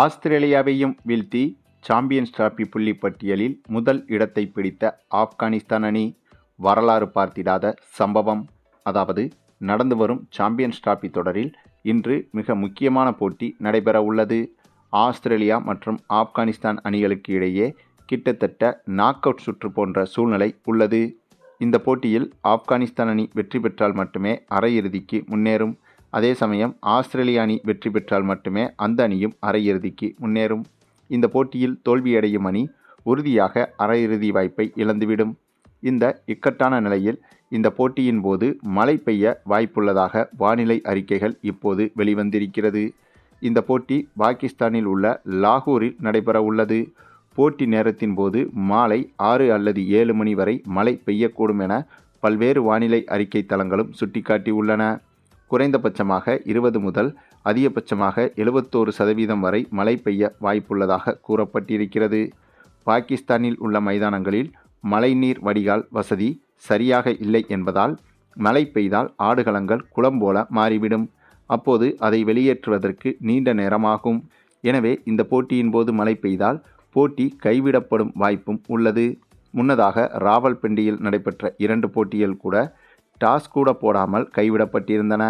ஆஸ்திரேலியாவையும் வீழ்த்தி champions trophy புள்ளி பட்டியலில் முதல் இடத்தை பிடித்த ஆப்கானிஸ்தான் அணி வரலாறு பார்த்திடாத சம்பவம். அதாவது நடந்து வரும் சாம்பியன்ஸ் டிராபி தொடரில் இன்று மிக முக்கியமான போட்டி நடைபெற உள்ளது. ஆஸ்திரேலியா மற்றும் ஆப்கானிஸ்தான் அணிகளுக்கு இடையே கிட்டத்தட்ட நாக் அவுட் சுற்று போன்ற சூழ்நிலை உள்ளது. இந்த போட்டியில் ஆப்கானிஸ்தான் அணி வெற்றி பெற்றால் மட்டுமே அரையிறுதிக்கு முன்னேறும். அதே சமயம் ஆஸ்திரேலிய அணி வெற்றி பெற்றால் மட்டுமே அந்த அணியும் அரையிறுதிக்கு முன்னேறும். இந்த போட்டியில் தோல்வியடையும் அணி உறுதியாக அரையிறுதி வாய்ப்பை இழந்துவிடும். இந்த இக்கட்டான நிலையில் இந்த போட்டியின் போது மழை பெய்ய வாய்ப்புள்ளதாக வானிலை அறிக்கைகள் இப்போது வெளிவந்திருக்கிறது. இந்த போட்டி பாகிஸ்தானில் உள்ள லாகூரில் நடைபெற உள்ளது. போட்டி நேரத்தின் போது மாலை ஆறு அல்லது ஏழு மணி வரை மழை பெய்யக்கூடும் என பல்வேறு வானிலை அறிக்கை தளங்களும் சுட்டிக்காட்டியுள்ளன. குறைந்தபட்சமாக இருபது முதல் அதிகபட்சமாக எழுபத்தோரு சதவீதம் வரை மழை பெய்ய வாய்ப்புள்ளதாக கூறப்பட்டிருக்கிறது. பாகிஸ்தானில் உள்ள மைதானங்களில் மழைநீர் வடிகால் வசதி சரியாக இல்லை என்பதால் மழை பெய்தால் ஆடுகளங்கள் குளம் போல மாறிவிடும். அப்போது அதை வெளியேற்றுவதற்கு நீண்ட நேரமாகும். எனவே இந்த போட்டியின் போது மழை பெய்தால் போட்டி கைவிடப்படும் வாய்ப்பும் உள்ளது. முன்னதாக ராவல்பிண்டியில் நடைபெற்ற இரண்டு போட்டிகள் கூட டாஸ் கூட போடாமல் கைவிடப்பட்டிருந்தன.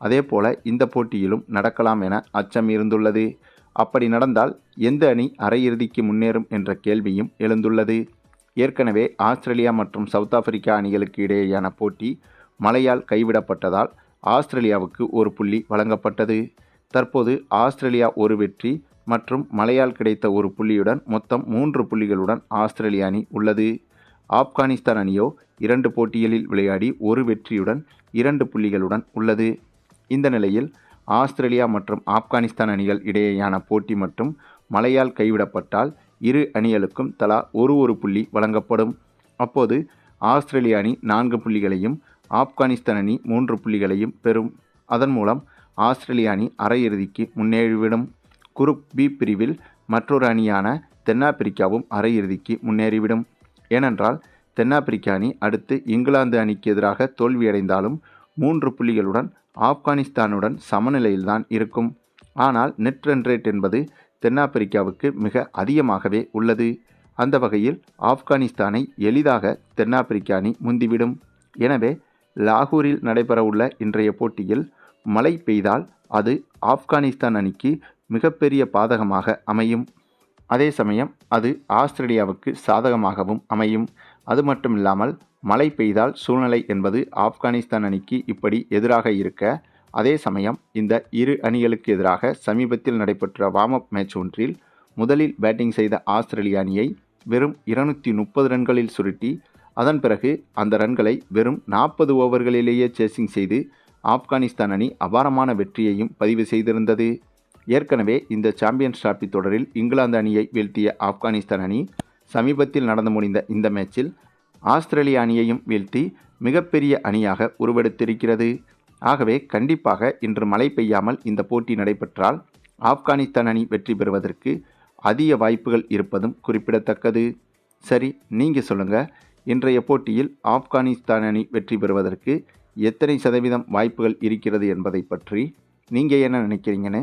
அதேபோல இந்த போட்டியிலும் நடக்கலாம் என அச்சம் இருந்துள்ளது. அப்படி நடந்தால் எந்த அணி அரையிறுதிக்கு முன்னேறும் என்ற கேள்வியும் எழுந்துள்ளது. ஏற்கனவே ஆஸ்திரேலியா மற்றும் சவுத் ஆப்பிரிக்கா அணிகளுக்கு இடையேயான போட்டி மழையால் கைவிடப்பட்டதால் ஆஸ்திரேலியாவுக்கு ஒரு புள்ளி வழங்கப்பட்டது. தற்போது ஆஸ்திரேலியா ஒரு வெற்றி மற்றும் மழையால் கிடைத்த ஒரு புள்ளியுடன் மொத்தம் மூன்று புள்ளிகளுடன் ஆஸ்திரேலிய அணி உள்ளது. ஆப்கானிஸ்தான் அணியோ இரண்டு போட்டிகளில் விளையாடி ஒரு வெற்றியுடன் இரண்டு புள்ளிகளுடன் உள்ளது. இந்த நிலையில் ஆஸ்திரேலியா மற்றும் ஆப்கானிஸ்தான் அணிகள் இடையேயான போட்டி மற்றும் மழையால் கைவிடப்பட்டால் இரு அணிகளுக்கும் தலா ஒரு ஒரு புள்ளி வழங்கப்படும். அப்போது ஆஸ்திரேலிய அணி நான்கு புள்ளிகளையும் ஆப்கானிஸ்தான் அணி மூன்று புள்ளிகளையும் பெறும். அதன் மூலம் ஆஸ்திரேலிய அணி அரையிறுதிக்கு முன்னேறிவிடும். குரூப் பி பிரிவில் மற்றொரு அணியான தென்னாப்பிரிக்காவும் அரையிறுதிக்கு முன்னேறிவிடும். ஏனென்றால் தென்னாப்பிரிக்க அணி அடுத்து இங்கிலாந்து அணிக்கு எதிராக தோல்வியடைந்தாலும் மூன்று புள்ளிகளுடன் ஆப்கானிஸ்தானுடன் சமநிலையில்தான் இருக்கும். ஆனால் நெட் ரன் ரேட் என்பது தென்னாப்பிரிக்காவுக்கு மிக அதிகமாகவே உள்ளது. அந்த வகையில் ஆப்கானிஸ்தானை எளிதாக தென்னாப்பிரிக்க அணி முந்திவிடும். எனவே லாகூரில் நடைபெறவுள்ள இன்றைய போட்டியில் மழை பெய்தால் அது ஆப்கானிஸ்தான் அணிக்கு மிகப்பெரிய பாதகமாக அமையும். அதே சமயம் அது ஆஸ்திரேலியாவுக்கு சாதகமாகவும் அமையும். அது மட்டும் இல்லாமல் மழை பெய்தால் சூழ்நிலை என்பது ஆப்கானிஸ்தான் அணிக்கு இப்படி எதிராக இருக்க அதே சமயம் இந்த இரு அணிகளுக்கு எதிராக சமீபத்தில் நடைபெற்ற வார்ம் அப் மேட்ச் ஒன்றில் முதலில் பேட்டிங் செய்த ஆஸ்திரேலிய அணியை வெறும் இருநூற்றி முப்பது ரன்களில் சுருட்டி அதன் பிறகு அந்த ரன்களை வெறும் நாற்பது ஓவர்களிலேயே சேசிங் செய்து ஆப்கானிஸ்தான் அணி அபாரமான வெற்றியையும் பதிவு செய்திருந்தது. ஏற்கனவே இந்த சாம்பியன்ஸ் டிராபி தொடரில் இங்கிலாந்து அணியை வீழ்த்திய ஆப்கானிஸ்தான் அணி சமீபத்தில் நடந்து முடிந்த இந்த மேட்சில் ஆஸ்திரேலிய அணியையும் வீழ்த்தி மிகப்பெரிய அணியாக உருவெடுத்திருக்கிறது. ஆகவே கண்டிப்பாக இன்று மழை பெய்யாமல் இந்த போட்டி நடைபெற்றால் ஆப்கானிஸ்தான் அணி வெற்றி பெறுவதற்கு அதிக வாய்ப்புகள் இருப்பதும் குறிப்பிடத்தக்கது. சரி நீங்கள் சொல்லுங்கள் இன்றைய போட்டியில் ஆப்கானிஸ்தான் அணி வெற்றி பெறுவதற்கு எத்தனை சதவீதம் வாய்ப்புகள் இருக்கிறது என்பதை பற்றி நீங்கள் என்ன நினைக்கிறீங்கன்னு?